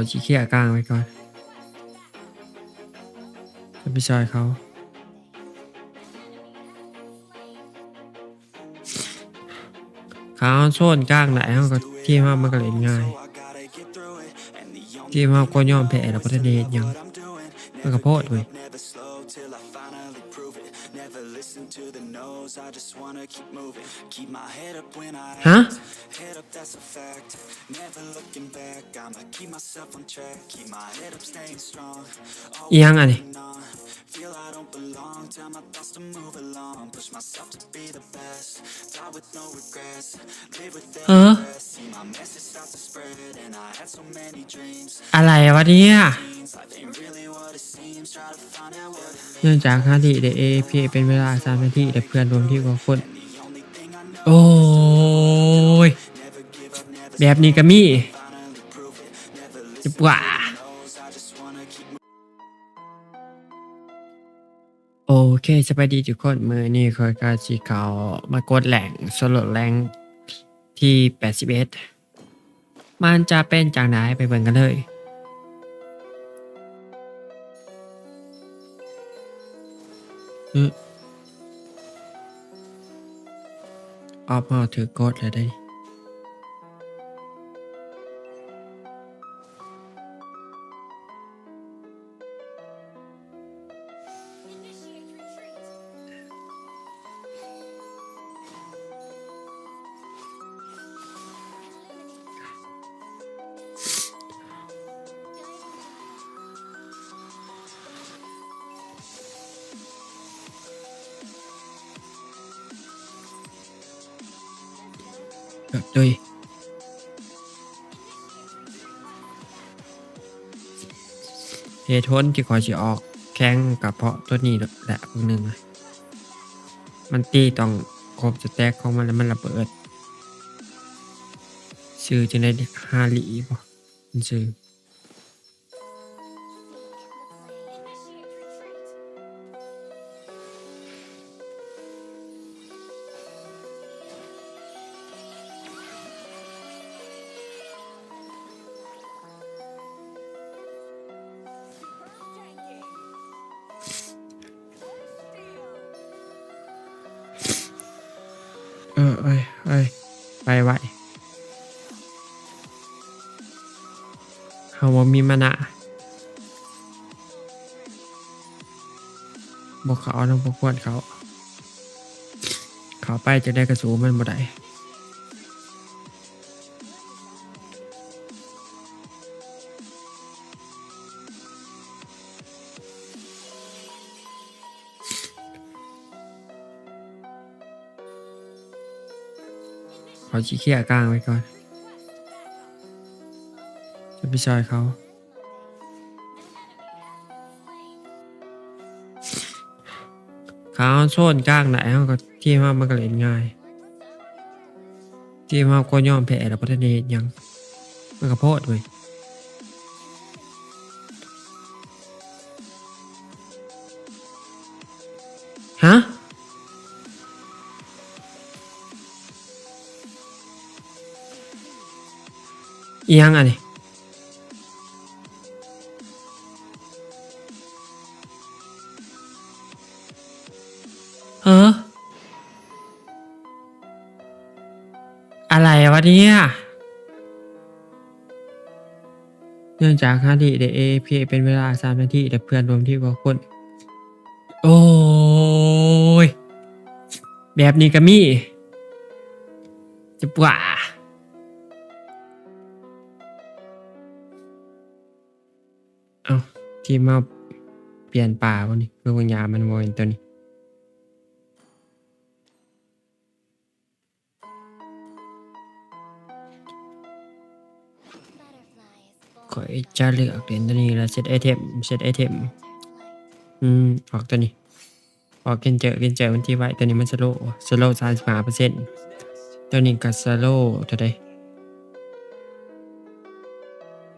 อชี้เขียกลางไว้ก่อนจะไปซอยเขาเขาโซนกลางไหนเขาก็ที่มามันก็เล่นง่ายที่มาก็ยอมแพ้แล้วก็ทะเลยังมันก็โพดเว้ย อีหยังอะนี่ Always on. Feel I don't belong. Tell my thoughts to move along. Push myself to be the best. Die with no regrets. Live with every ฮะ breath. See my message start to spread. And I had so many dreams. อะไรวะเนี่ย Means Life ain't really what it seems. Try to find out what it เนื่องจากค่าที่เดเอพีเป็นเวลาสามนาทีแต่เพื่อนรวมที่กว่าคน แบบนี้ก็มีจะปว่าโอเคสบายดีทุกคนมือนี่คอยกาชีเขามากดแหล่งสลดแรงที่ 81 มันจะเป็นจากไหนไปเบิ่งกันเลยอืมออฟมาถือกดเลยได้ แบบโดยเหตุผลที่ขอจะออกแข้งกับเพราะตัวนี้แหละพวกหนึ่งมันตีต้องครบสแต็กของมันแล้วมันระเบิด ซื้อจะได้ฮาลีป่ะมันซื้อ เอ้ยเอ้ยไปไหวเขาว่ามีมานะบอกเขาต้องพวกควรเขา เขาไปจะได้กระสูมันบ่ได้ ขอชี้เขี่ยกลางไว้ก่อนจะไปชอยเขา เขาโซนกลางไหนเขาก็ที่มามันก็เล่นง่าย ที่มาก็ย่อมแพ้แล้วก็ได้เทศยังมันก็โพดเว้ อียังอะนี่เอออะไรวะเนี่ยเนื่องจากค่าที่เดเอพีเป็นเวลาสามนาทีแต่เพื่อนรวมที่กว่าคนโอ้ย แบบนี้ก็มีจะป่า ที่มาเปลี่ยนป่าวะนี่เพื่อวิญญาณมันโมเป็นตัวนี้ ขอยจะเลือกเหรียญตัวนี้แล้วเซตไอเทมเซตไอเทม อืม ออกตัวนี้ ออกเกนเจอเกนเจอมันที่ไว้ตัวนี้มันสโลสโลสามสิบห้าเปอร์เซ็นต์ตัวนี้ก็สโลเท่าได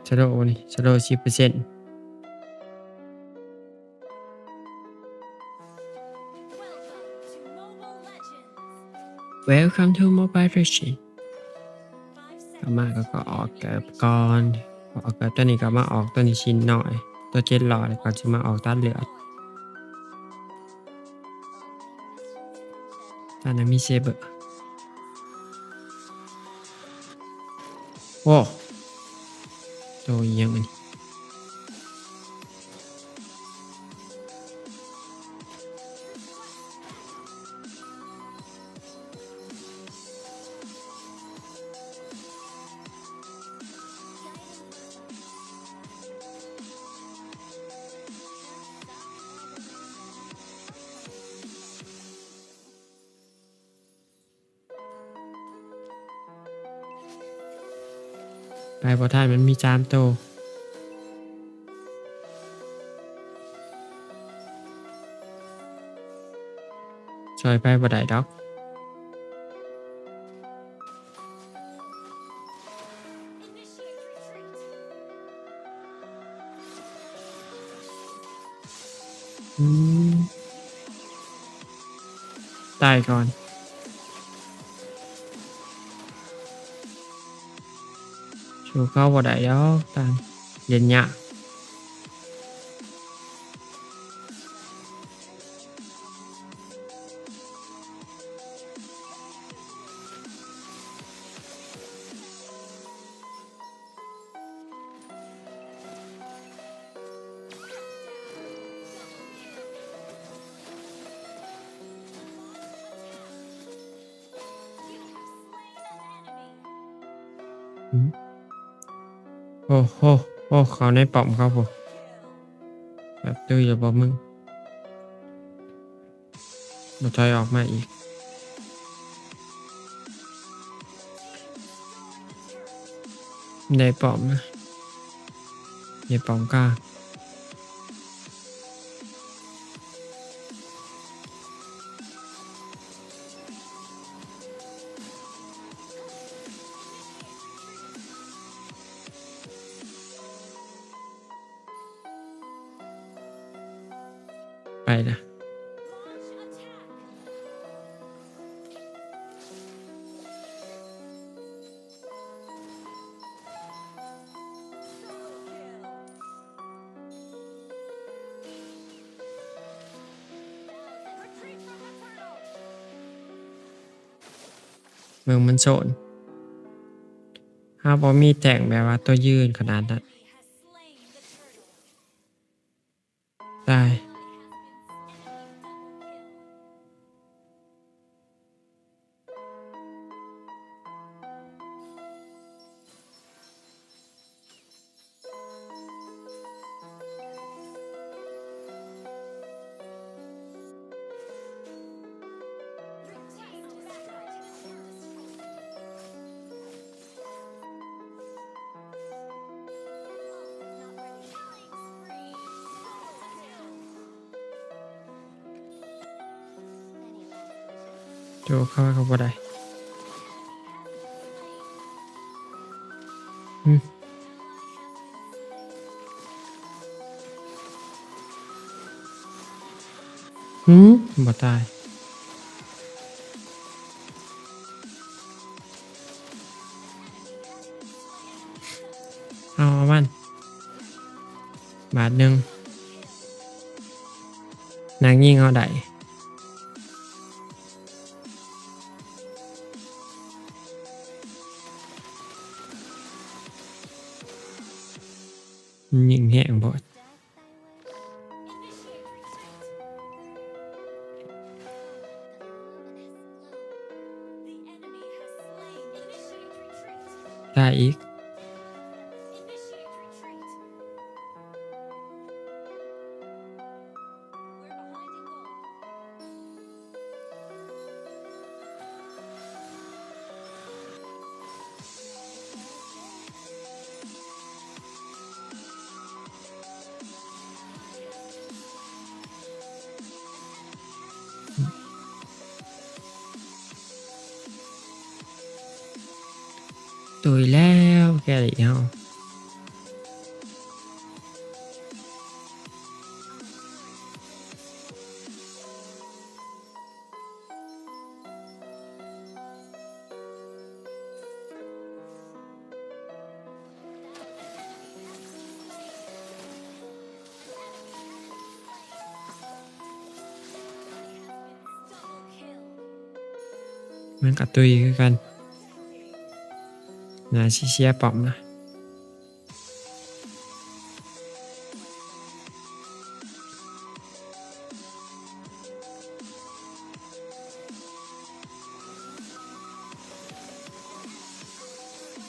สโลนี่สโลสิบเปอร์เซ็นต์ Welcome to Mobile Legends เข้ามาก็ก็ออกเกิบก่อนออกกับตัวนี้ก็มาออกตัวนี้ชิ้นหน่อย ตัวเจ็ดหลอดก่อนจะมาออกตัดเหลือดตอนนั้นมีเซเบอร์โอ้ตัวยังอันนี้ ไปบอท่านมันมีจามโตวช่วยไปบ่ได้ดอกตายก่อน ชูเข้าบ่ได้ดอ อ้โหโอ้เขาในปอมเขาผมแบบตื้ออย่าบอกมึงมาถอยออกมาอีกในปอมนะในปอมกล้า นะ เมืองมันโซนถ้าบอมีแต่งแบบว่าตัวยืนขนาดนั้น โจเข้าเขาบ่ได้อืมหืมบ่ตายเอาเอามัน บาทหนึ่งนางยิ่งเอาได้ ยิงแห้ง ตุยแล้วแกเลยเฮามันกัดตุยกัน นาชิเชียปอมนะ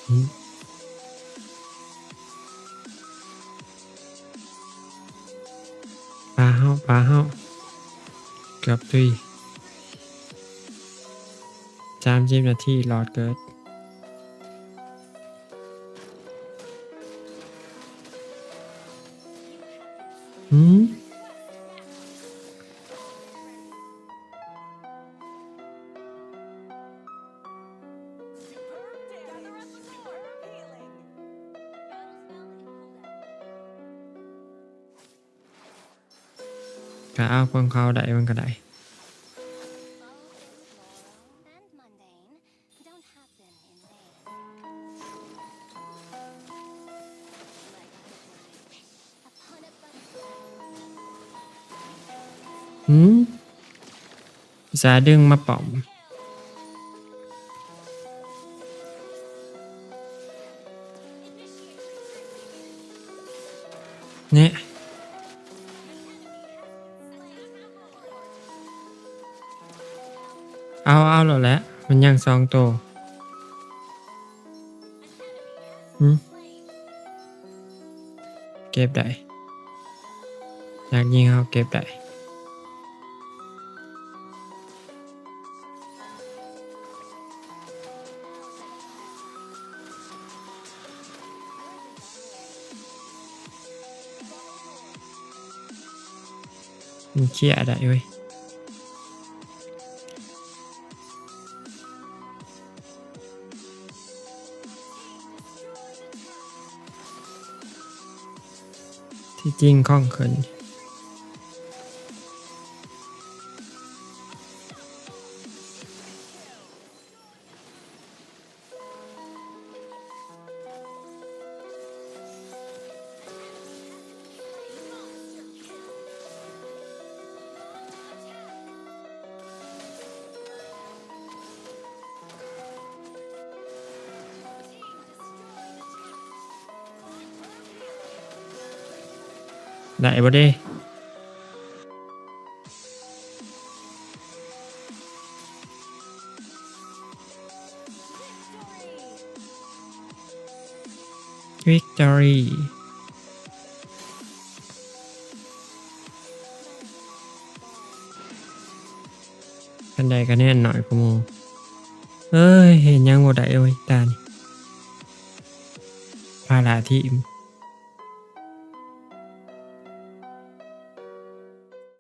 อืมปลาเฮาปลาเฮาเกือบตุยสามสิบนาทีหลอดเกิด ก็เอาความเขาได้มันก็ได้ and mundane don't happen in vain. Upon a butterfly หืมอุตสาห์ดึงมาป๋อมเนี่ย แหละมันยังสองตัวเก็บได้ อยากยิงเอาเก็บได้มันเคียดได้เว้ย ยิ่งข้องเขิน ได้บ่เด้ Victory กันใดกันแน่นหน่อยกูโมเอ้ย เห็นยังบ่ได้เอ้ยตานี่ภาราทีม